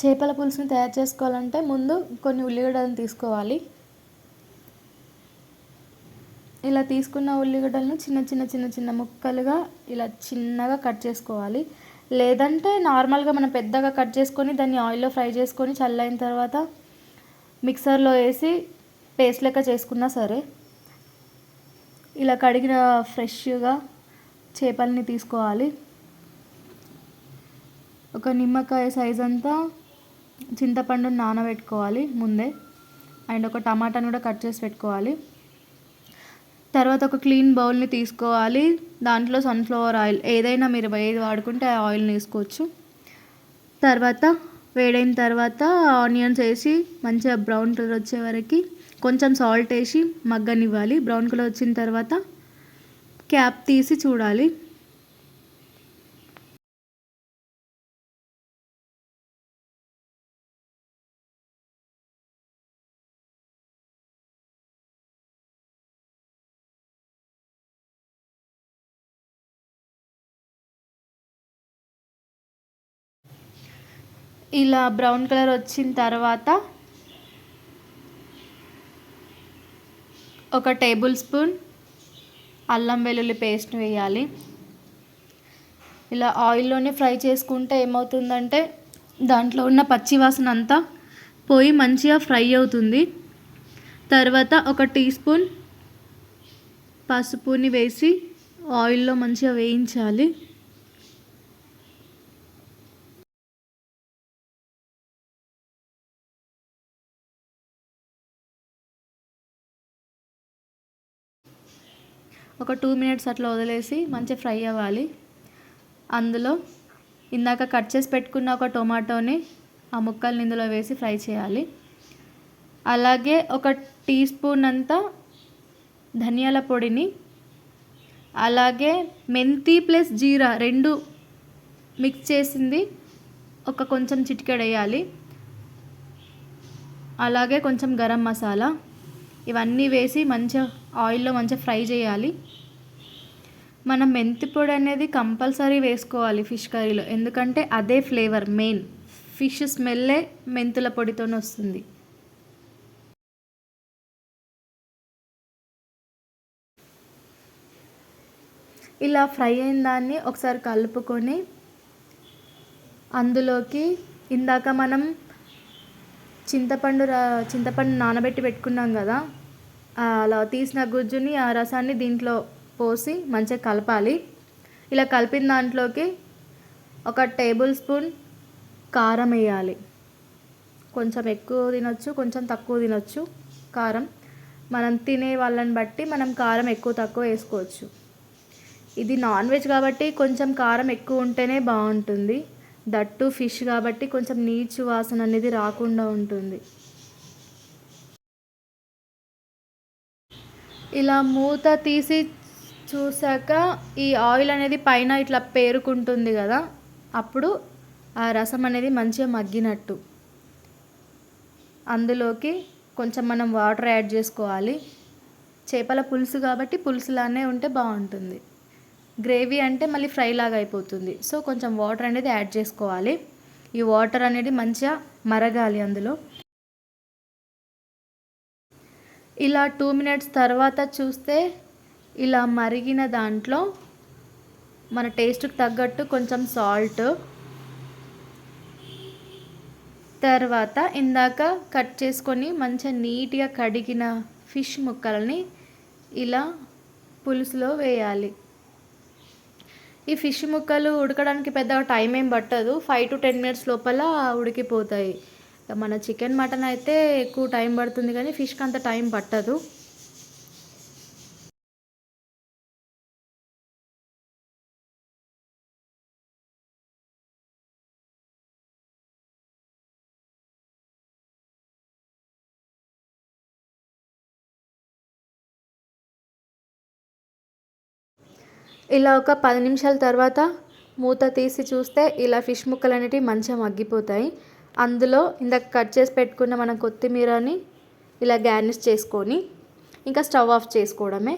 చేపల పులుసుని తయారు చేసుకోవాలంటే ముందు కొన్ని ఉల్లిగడ్డలను తీసుకోవాలి. ఇలా తీసుకున్న ఉల్లిగడ్డలను చిన్న చిన్న చిన్న చిన్న ముక్కలుగా ఇలా చిన్నగా కట్ చేసుకోవాలి. లేదంటే నార్మల్గా మనం పెద్దగా కట్ చేసుకొని దాన్ని ఆయిల్లో ఫ్రై చేసుకొని చల్లైన తర్వాత మిక్సర్లో వేసి పేస్ట్ లెక్క చేసుకున్నా సరే ఇలా కడిగిన ఫ్రెష్గా చేపల్ని తీసుకోవాలి. ఒక నిమ్మకాయ సైజ్ అంతా చింతపండుని నానబెట్టుకోవాలి ముందే. అండ్ ఒక టమాటాని కూడా కట్ చేసి పెట్టుకోవాలి. తర్వాత ఒక క్లీన్ బౌల్ని తీసుకోవాలి. దాంట్లో సన్ఫ్లవర్ ఆయిల్ ఏదైనా మీరు ఏది వాడుకుంటే ఆ ఆయిల్ని వేసుకోవచ్చు తర్వాత వేడైన తర్వాత ఆనియన్స్ వేసి మంచిగా బ్రౌన్ కలర్ వచ్చే వరకు కొంచెం సాల్ట్ వేసి మగ్గనివ్వాలి. బ్రౌన్ కలర్ వచ్చిన తర్వాత క్యాప్ తీసి చూడాలి. ఇలా బ్రౌన్ కలర్ వచ్చిన తర్వాత ఒక టేబుల్ స్పూన్ అల్లం వెల్లుల్లి పేస్ట్ వేయాలి. ఇలా ఆయిల్లోనే ఫ్రై చేసుకుంటే ఏమవుతుందంటే దాంట్లో ఉన్న పచ్చి వాసన అంతా పోయి మంచిగా ఫ్రై అవుతుంది. తర్వాత ఒక టీ స్పూన్ పసుపుని వేసి ఆయిల్లో మంచిగా వేయించాలి. ఒక టూ మినిట్స్ అట్లా వదిలేసి మంచిగా ఫ్రై అవ్వాలి. అందులో ఇందాక కట్ చేసి పెట్టుకున్న ఒక టొమాటోని ఆ ముక్కల్ని ఇందులో వేసి ఫ్రై చేయాలి. అలాగే ఒక టీ స్పూన్ అంతా ధనియాల పొడిని అలాగే మెంతి ప్లస్ జీరా రెండు మిక్స్ చేసింది ఒక కొంచెం చిటికెడు వేయాలి అలాగే కొంచెం గరం మసాలా. ఇవన్నీ వేసి మంచిగా ఆయిల్లో మంచిగా ఫ్రై చేయాలి. మనం మెంతి పొడి అనేది కంపల్సరీ వేసుకోవాలి ఫిష్ కర్రీలో. ఎందుకంటే అదే ఫ్లేవర్ మెయిన్. ఫిష్ స్మెల్లే మెంతుల పొడితో వస్తుంది. ఇలా ఫ్రై అయిన దాన్ని ఒకసారి కలుపుకొని అందులోకి ఇందాక మనం చింతపండు చింతపండు నానబెట్టి పెట్టుకున్నాం కదా అలా తీసిన గుజ్జుని ఆ రసాన్ని దీంట్లో పోసి మంచిగా కలపాలి. ఇలా కలిపిన దాంట్లోకి ఒక టేబుల్ స్పూన్ కారం వేయాలి. కొంచెం ఎక్కువ తినొచ్చు కొంచెం తక్కువ తినొచ్చు కారం. మనం తినే వాళ్ళని బట్టి మనం కారం ఎక్కువ తక్కువ వేసుకోవచ్చు. ఇది నాన్ వెజ్ కాబట్టి కొంచెం కారం ఎక్కువ ఉంటేనే బాగుంటుంది. దట్టు ఫిష్ కాబట్టి కొంచెం నీచు వాసన అనేది రాకుండా ఉంటుంది. ఇలా మూత తీసి చూసాక ఈ ఆయిల్ అనేది పైన ఇట్లా పేరుకుంటుంది కదా అప్పుడు ఆ రసం అనేది మంచిగా మగ్గినట్టు. అందులోకి కొంచెం మనం వాటర్ యాడ్ చేసుకోవాలి. చేపల పులుసు కాబట్టి పులుసులానే ఉంటే బాగుంటుంది. గ్రేవీ అంటే మళ్ళీ ఫ్రై లాగా అయిపోతుంది. సో కొంచెం వాటర్ అనేది యాడ్ చేసుకోవాలి. ఈ వాటర్ అనేది మంచిగా మరగాలి అందులో. ఇలా టూ మినిట్స్ తర్వాత చూస్తే ఇలా మరిగిన దాంట్లో మన టేస్ట్కి తగ్గట్టు కొంచెం సాల్ట్. తర్వాత ఇందాక కట్ చేసుకొని మంచిగా నీట్గా కడిగిన ఫిష్ ముక్కలని ఇలా పులుసులో వేయాలి. ఈ ఫిష్ ముక్కలు ఉడకడానికి పెద్దగా టైం ఏం పట్టదు. ఫైవ్ టు టెన్ మినిట్స్ లోపల ఉడికిపోతాయి. మన చికెన్ మటన్ అయితే ఎక్కువ టైం పడుతుంది కానీ ఫిష్కి అంత టైం పట్టదు. ఇలా ఒక పది నిమిషాల తర్వాత మూత తీసి చూస్తే ఇలా ఫిష్ ముక్కలు అనేటివి మంచిగా మగ్గిపోతాయి. అందులో ఇందాక కట్ చేసి పెట్టుకున్న మన కొత్తిమీరని ఇలా గార్నిష్ చేసుకొని ఇంకా స్టవ్ ఆఫ్ చేసుకోవడమే.